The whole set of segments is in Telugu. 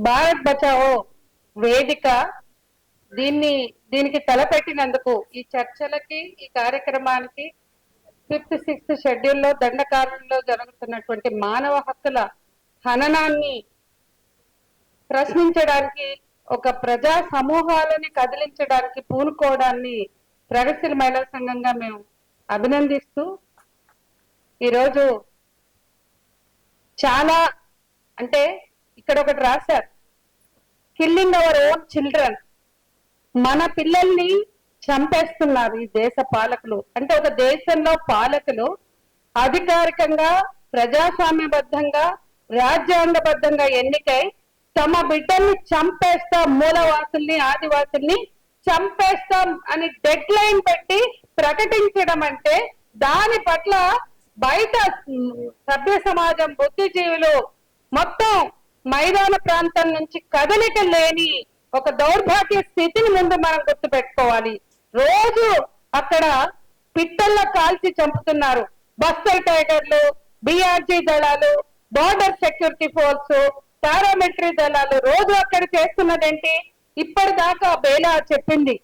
భారత్ బచావో వేదిక దీన్ని దీనికి తలపెట్టినందుకు ఈ చర్చలకి ఈ కార్యక్రమానికి ఫిఫ్త్ సిక్స్త్ షెడ్యూల్లో దండకారణంలో జరుగుతున్నటువంటి మానవ హక్కుల హననాన్ని ప్రశ్నించడానికి ఒక ప్రజా సమూహాలని కదిలించడానికి పూనుకోవడాన్ని ప్రగతిశీల మహిళా సంఘంగా మేము అభినందిస్తూ ఈరోజు చాలా అంటే ఇక్కడ ఒకటి రాశారు. కిల్లింగ్ అవర్ ఓన్ చిల్డ్రన్ మన పిల్లల్ని చంపేస్తున్నారు ఈ దేశ పాలకులు. అంటే ఒక దేశంలో పాలకులు అధికారికంగా ప్రజాస్వామ్యబద్ధంగా రాజ్యాంగబద్ధంగా ఎన్నికై తమ బిడ్డల్ని చంపేస్తాం మూలవాసుల్ని ఆదివాసుల్ని చంపేస్తాం అని డెడ్ లైన్ పెట్టి ప్రకటించడం అంటే దాని పట్ల బయట సభ్య సమాజం బుద్ధిజీవులు మొత్తం మైదాన ప్రాంతం నుంచి కదలిక లేని ఒక దౌర్భాగ్య స్థితిని ముందు మనం గుర్తుపెట్టుకోవాలి. రోజు అక్కడ పిట్టల్లో కాల్చి చంపుతున్నారు. బస్తర్ టైగర్లు బిఆర్జీ దళాలు బార్డర్ సెక్యూరిటీ ఫోర్స్ పారామిలిటరీ దళాలు రోజు అక్కడ చేస్తున్నదేంటి? ఇప్పటిదాకా బేలా చెప్పింది.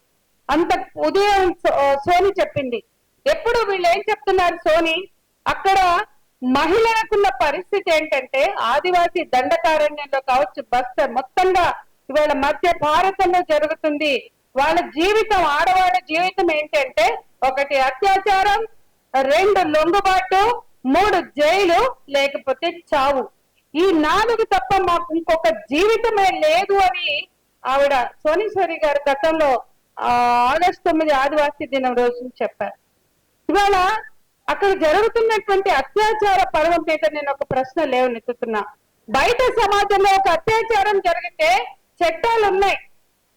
అంత ఉదయం సోని చెప్పింది. ఎప్పుడు వీళ్ళు ఏం చెప్తున్నారు సోని? అక్కడ మహిళలకున్న పరిస్థితి ఏంటంటే ఆదివాసీ దండకారణ్యంలో కావచ్చు బస్తర్ మొత్తంగా ఇవాళ మధ్య భారతంలో జరుగుతుంది. వాళ్ళ జీవితం ఆడవాళ్ళ జీవితం ఏంటంటే ఒకటి అత్యాచారం రెండు లొంగుబాటు మూడు జైలు లేకపోతే చావు. ఈ నాలుగు తప్ప మాకు ఇంకొక జీవితమే లేదు అని ఆవిడ సోనీశ్వరి గారు గతంలో ఆగస్టు తొమ్మిది ఆదివాసీ దినం రోజు చెప్పారు. ఇవాళ అక్కడ జరుగుతున్నటువంటి అత్యాచార పర్వం మీద నేను ఒక ప్రశ్న లేవనెత్తుతున్నా. బయట సమాజంలో ఒక అత్యాచారం జరిగితే చట్టాలు ఉన్నాయి.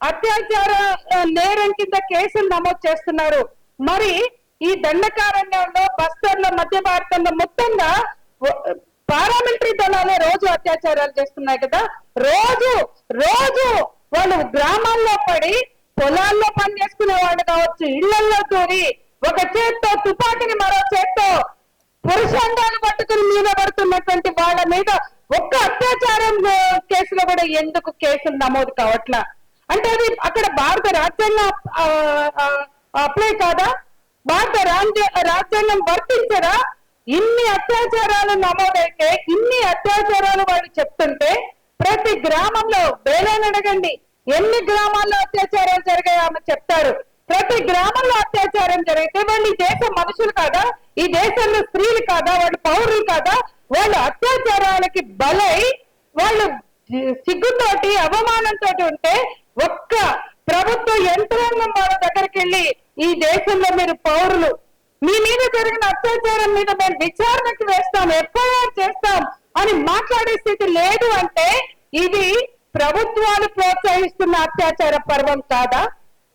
అత్యాచార నేరం కింద కేసులు నమోదు చేస్తున్నారు. మరి ఈ దండకారణ్యంలో బస్తర్లో మధ్య భారతంలో మొత్తంగా పారామిలిటరీ దళాలే రోజు అత్యాచారాలు చేస్తున్నాయి కదా. రోజు రోజు వాళ్ళు గ్రామాల్లో పడి పొలాల్లో పని చేసుకునే వాళ్ళు కావచ్చు ఇళ్ళల్లో తోరి ఒక చేత్తో తుపాకీని మరో చేత్తో పురుషాంగాన్ని పట్టుకుని మీద పడుతున్నటువంటి వాళ్ళ మీద ఒక్క అత్యాచారం కేసులో కూడా ఎందుకు కేసులు నమోదు కావట్లా? అంటే అది అక్కడ భారత రాజ్యాంగం ఆ, అప్లై కాదా? భారత రాజ్య- రాజ్యాంగం వర్తించదా? ఇన్ని అత్యాచారాలు నమోదైతే ఇన్ని అత్యాచారాలు వాళ్ళు చెప్తుంటే ప్రతి గ్రామంలో బేలేని అడగండి ఎన్ని గ్రామాల్లో అత్యాచారాలు జరిగాయో ఆమె చెప్తారు. ప్రతి గ్రామంలో అత్యాచారం జరిగితే వాళ్ళు ఈ దేశ మనుషులు కాదా? ఈ దేశంలో స్త్రీలు కాదా? వాళ్ళు పౌరులు కాదా? వాళ్ళు అత్యాచారాలకి బలై వాళ్ళు సిగ్గుతోటి అవమానంతో ఉంటే ఒక్క ప్రభుత్వ యంత్రాంగం వాళ్ళ దగ్గరికి వెళ్ళి ఈ దేశంలో మీరు పౌరులు. మీ మీద జరిగిన అత్యాచారం మీద మేము విచారణకు వేస్తాం ఎఫ్ఐఆర్ చేస్తాం అని మాట్లాడే స్థితి లేదు అంటే ఇది ప్రభుత్వాలు ప్రోత్సహిస్తున్న అత్యాచార పర్వం కాదా?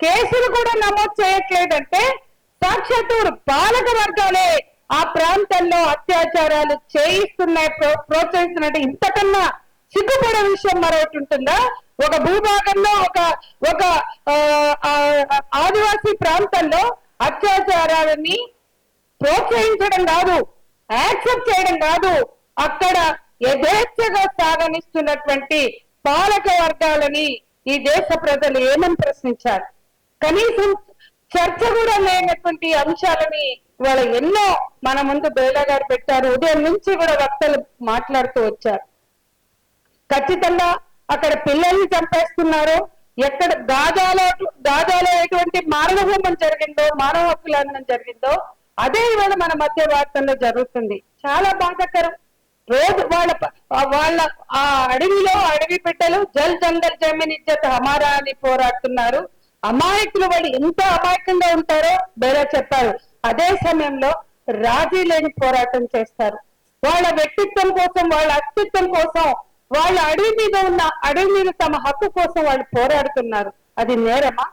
కేసులు కూడా నమోదు చేయట్లేదంటే సాక్షాత్తు పాలక వర్గాలే ఆ ప్రాంతంలో అత్యాచారాలు చేయిస్తున్నాయి ప్రోత్సహిస్తున్నట్టు ఇంతకన్నా సిగ్గుపడే విషయం మరొకటి ఉంటుందా? ఒక భూభాగంలో ఒక ఒక ఆ, ఆదివాసీ ప్రాంతంలో అత్యాచారాలని ప్రోత్సహించడం కాదు యాక్సెప్ట్ చేయడం కాదు అక్కడ యథేచ్ఛగా సాగనిస్తున్నటువంటి పాలక వర్గాలని ఈ దేశ ప్రజలు ఏమని ప్రశ్నించారు? కనీసం చర్చ కూడా లేనటువంటి అంశాలని వాళ్ళ ఎన్నో మన ముందు బేలా గారు పెట్టారు. ఉదయం నుంచి కూడా వక్తలు మాట్లాడుతూ వచ్చారు. ఖచ్చితంగా అక్కడ పిల్లల్ని చంపేస్తున్నారు. ఎక్కడ గాజాలో గాజాలో ఎటువంటి మానవ హోమం జరిగిందో మానవ హక్కుల జరిగిందో అదే ఇవాళ మన మధ్య భారతంలో జరుగుతుంది. చాలా బాధాకరం. రోజు వాళ్ళ వాళ్ళ ఆ అడవిలో అడవి బిడ్డలు జల్ జంగల్ జమీన్ ఇచ్చత హమారా అని పోరాడుతున్నారు. అమాయకులు వాళ్ళు ఎంత అమాయకంగా ఉంటారో బేరా చెప్పారు. అదే సమయంలో రాజీ లేని పోరాటం చేస్తారు. వాళ్ళ వ్యక్తిత్వం కోసం వాళ్ళ అస్తిత్వం కోసం వాళ్ళ అడవి మీద ఉన్న అడవి మీద తమ హక్కు కోసం వాళ్ళు పోరాడుతున్నారు. అది నేరమా?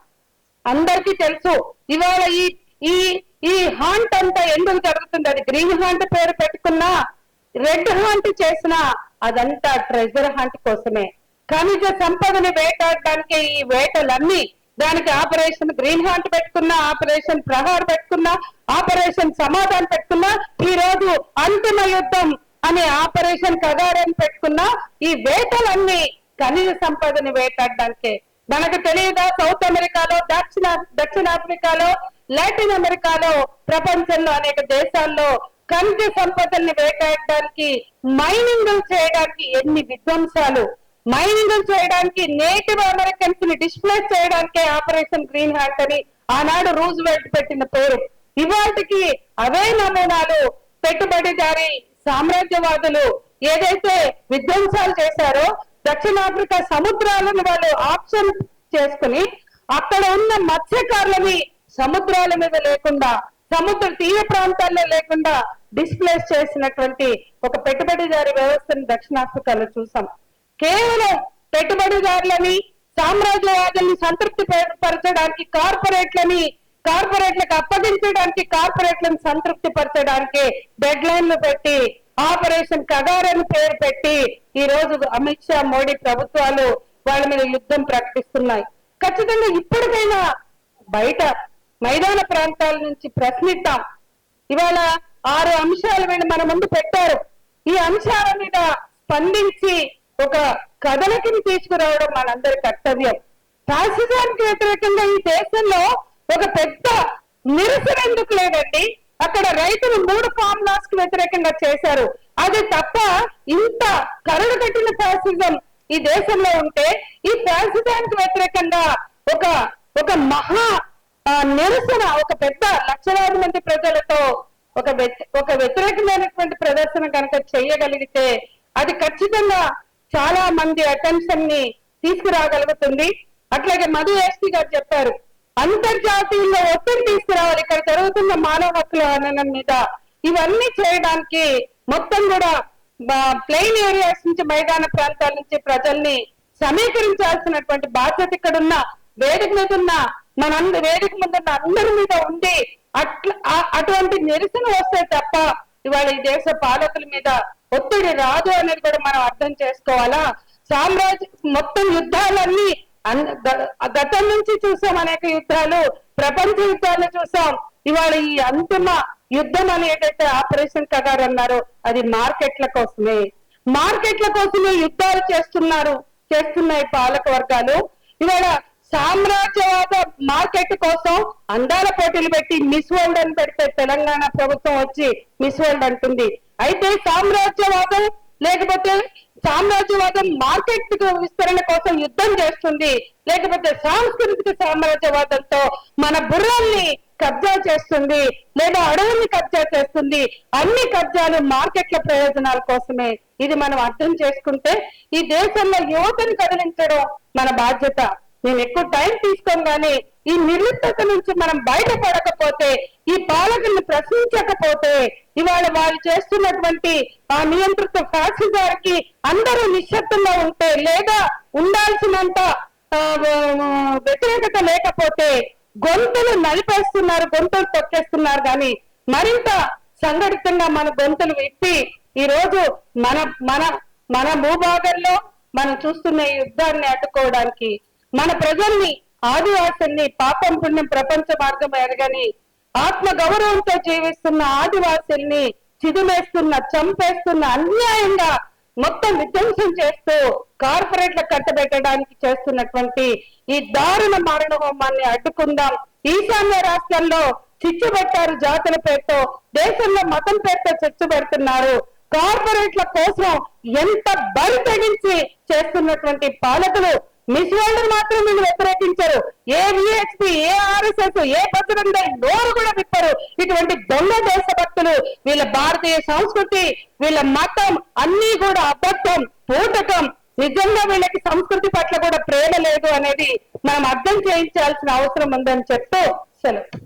అందరికీ తెలుసు. ఇవాళ ఈ ఈ ఈ హాంట్ అంతా ఎందుకు జరుగుతుంది? అది గ్రీన్ హాంట్ పేరు పెట్టుకున్నా రెడ్ హాంట్ చేసినా అదంతా ట్రెజర్ హాంట్ కోసమే. ఖనిజ సంపదను వేటాడడానికి ఈ వేటలన్నీ దానికి ఆపరేషన్ గ్రీన్ హాంట్ పెట్టుకున్నా ఆపరేషన్ ప్రహార్ పెట్టుకున్నా ఆపరేషన్ సమాధానం పెట్టుకున్నా ఈ రోజు అంతిమ యుద్ధం అనే ఆపరేషన్ కగారని పెట్టుకున్నా ఈ వేటలన్నీ ఖనిజ సంపదని వేటాడడానికే. మనకు తెలియదా సౌత్ అమెరికాలో దక్షిణ దక్షిణాఫ్రికాలో లాటిన్ అమెరికాలో ప్రపంచంలో అనేక దేశాల్లో ఖనిజ సంపదల్ని వేటాడడానికి మైనింగ్ చేయడానికి ఎన్ని విధ్వంసాలు మైనింగ్ చేయడానికి నేటివ్ అమెరికన్స్ని డిస్ప్లేస్ చేయడానికి ఆపరేషన్ గ్రీన్ హార్ట్ అని ఆనాడు రూజ్వెల్ట్ పెట్టిన పేరు. ఇవాటికి అవే నమూనాలు పెట్టుబడిదారి సామ్రాజ్యవాదులు ఏదైతే విధ్వంసాలు చేశారో దక్షిణాఫ్రికా సముద్రాలను వాళ్ళు ఆప్షన్ చేసుకుని అక్కడ ఉన్న మత్స్యకారులని సముద్రాల మీద లేకుండా సముద్ర తీర ప్రాంతాల్లో లేకుండా డిస్ప్లేస్ చేసినటువంటి ఒక పెట్టుబడిదారి వ్యవస్థను దక్షిణాఫ్రికాలో చూసాం. కేవలం పెట్టుబడిదారులని సామ్రాజ్యవాదుల్ని సంతృప్తి పరచడానికి కార్పొరేట్లని కార్పొరేట్లకు అప్పగించడానికి కార్పొరేట్లను సంతృప్తి పరచడానికి డెడ్ లైన్లు పెట్టి ఆపరేషన్ కగారని పేరు పెట్టి ఈ రోజు అమిత్ షా మోడీ ప్రభుత్వాలు వాళ్ళ మీద యుద్ధం ప్రకటిస్తున్నాయి. ఖచ్చితంగా ఇప్పటికైనా బయట మైదాన ప్రాంతాల నుంచి ప్రశ్నిద్దాం. ఇవాళ ఆరు అంశాలు వీళ్ళు మన ముందు పెట్టారు. ఈ అంశాల మీద స్పందించి ఒక కథలకిని తీసుకురావడం మనందరి కర్తవ్యం. ఫాసిజానికి వ్యతిరేకంగా ఈ దేశంలో ఒక పెద్ద నిరసన ఎందుకు లేదండి? అక్కడ రైతులు మూడు ఫార్ములాస్కి వ్యతిరేకంగా చేశారు. అది తప్ప ఇంత కరుడు కట్టిన ఫాసిజం ఈ దేశంలో ఉంటే ఈ ఫాసిజానికి వ్యతిరేకంగా ఒక ఒక మహా నిరసన ఒక పెద్ద లక్షలాది మంది ప్రజలతో ఒక వ్యతి- ఒక వ్యతిరేకమైనటువంటి ప్రదర్శన కనుక చేయగలిగితే అది ఖచ్చితంగా చాలా మంది అటెన్షన్ని తీసుకురాగలుగుతుంది. అట్లాగే మధు ఎస్పీ గారు చెప్పారు అంతర్జాతీయంలో ఒత్తిడి తీసుకురావాలి. ఇక్కడ జరుగుతున్న మానవ హక్కుల హననం మీద ఇవన్నీ చేయడానికి మొత్తం కూడా ప్లెయిన్ ఏరియాస్ నుంచి మైదాన ప్రాంతాల నుంచి ప్రజల్ని సమీకరించాల్సినటువంటి బాధ్యత ఇక్కడ ఉన్న వేదిక మీద ఉన్న మన వేదిక మీద ఉన్న అందరి మీద ఉండి అట్లా అటువంటి నిరసన వస్తే తప్ప ఇవాళ ఈ దేశ పాలకుల మీద ఒత్తిడి రాదు అనేది కూడా మనం అర్థం చేసుకోవాలా? సామ్రాజ్య మొత్తం యుద్ధాలన్నీ గతం నుంచి చూసాం అనేక యుద్ధాలు ప్రపంచ యుద్ధాలు చూసాం. ఇవాళ ఈ అంతిమ యుద్ధం అని ఏదైతే ఆపరేషన్ కగారు అన్నారో. అది మార్కెట్ల కోసమే. మార్కెట్ల కోసమే యుద్ధాలు చేస్తున్నారు చేస్తున్నాయి పాలక వర్గాలు. ఇవాళ సామ్రాజ్యవాద మార్కెట్ కోసం అందాల పోటీలు పెట్టి మిస్ వరల్డ్ అని పెడితే తెలంగాణ ప్రభుత్వం వచ్చి మిస్ వరల్డ్ అంటుంది. అయితే సామ్రాజ్యవాదం లేకపోతే సామ్రాజ్యవాదం మార్కెట్ విస్తరణ కోసం యుద్ధం చేస్తుంది. లేకపోతే సాంస్కృతిక సామ్రాజ్యవాదంతో మన బుర్రల్ని కబ్జా చేస్తుంది. లేదా అడవుల్ని కబ్జా చేస్తుంది. అన్ని కబ్జాలు మార్కెట్ల ప్రయోజనాల కోసమే. ఇది మనం అర్థం చేసుకుంటే ఈ దేశంలో యువతను కదిలించడం మన బాధ్యత. నేను ఎక్కువ టైం తీసుకోను ఈ నిర్లిప్తత నుంచి మనం బయటపడకపోతే ఈ పాలకుల్ని ప్రశ్నించకపోతే ఇవాళ వారు చేస్తున్నటువంటి ఆ నియంత్రిత ఫ్యాసిజానికి అందరూ నిశ్శబ్దంగా ఉంటే లేదా ఉండాల్సినంత వ్యతిరేకత లేకపోతే గొంతులు నలిపేస్తున్నారు గొంతులు తొక్కేస్తున్నారు కానీ మరింత సంఘటితంగా మన గొంతులు విప్పి ఈ రోజు మన మన మన భూభాగంలో మనం చూస్తున్న ఈ యుద్ధాన్ని అడ్డుకోవడానికి మన ప్రజల్ని ఆదివాసుల్ని పాపం పుణ్యం ప్రపంచ మార్గం ఎరగని ఆత్మ గౌరవంతో జీవిస్తున్న ఆదివాసుల్ని చిదిమేస్తున్న చంపేస్తున్న అన్యాయంగా మొత్తం విధ్వంసం చేస్తూ కార్పొరేట్ల కట్టబెట్టడానికి చేస్తున్నటువంటి ఈ దారుణ మారణ హోమాన్ని అడ్డుకుందాం. ఈశాన్య రాష్ట్రంలో చిచ్చు పెట్టారు జాతుల పేరుతో దేశంలో మతం పేరుతో చిచ్చు పెడుతున్నారు. కార్పొరేట్ల కోసం ఎంత బరి తెగించి చేస్తున్నటువంటి పాలకులు మిస్ వరల్డ్ మాత్రం వీళ్ళు వ్యతిరేకించరు. ఏ విఎస్పి ఏ ఆర్ఎస్ఎస్ ఏ బజరంగ నోరు కూడా విప్పరు. ఇటువంటి దొంగ దేశభక్తులు వీళ్ళ భారతీయ సంస్కృతి వీళ్ళ మతం అన్ని కూడా అబద్ధం పూటకం నిజంగా వీళ్ళకి సంస్కృతి పట్ల కూడా ప్రేమ లేదు అనేది మనం అర్థం చేయించాల్సిన అవసరం ఉందని చెప్తూ సెలవు.